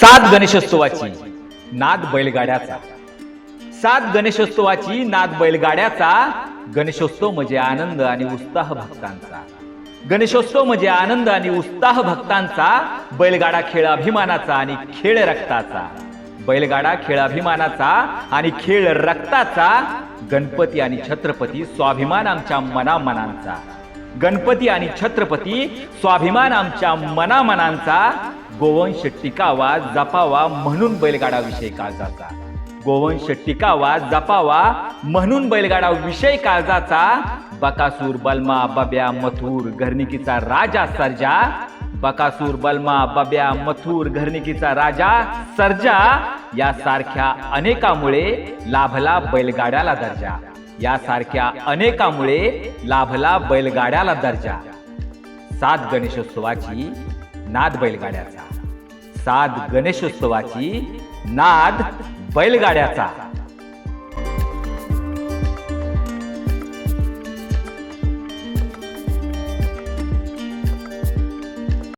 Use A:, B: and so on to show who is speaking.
A: सात गणेशोत्सवाची नाद बैलगाड्याचा. सात गणेशोत्सवाची नाद बैलगाड्याचा गणेशोत्सव म्हणजे आनंद आणि उत्साह भक्तांचा. गणेशोत्सव म्हणजे आनंद आणि उत्साह भक्तांचा बैलगाडा खेळ अभिमानाचा आणि खेळ रक्ताचा. बैलगाडा खेळ अभिमानाचा आणि खेळ रक्ताचा गणपती आणि छत्रपती स्वाभिमान आमच्या मनामनांचा. गणपती आणि छत्रपती स्वाभिमान आमच्या मनामनांचा गोवंश टिकावा जपावा म्हणून बैलगाडा विषय काळजाचा. गोवंश टिकावा जपावा म्हणून बैलगाडा विषय काळजाचा. बकासूर बलमा बब्या मथुर घरनिकीचा राजा सर्जा. बकासूर बलमा बब्या मथुर घरनिकीचा राजा सर्जा यासारख्या अनेकामुळे लाभला बैलगाड्याला दर्जा. यासारख्या अनेकामुळे लाभला बैलगाड्याला दर्जा. सात गणेशोत्सवाची नाद बैलगाड्याचा. सात गणेशोत्सवाची नाद बैलगाड्याचा.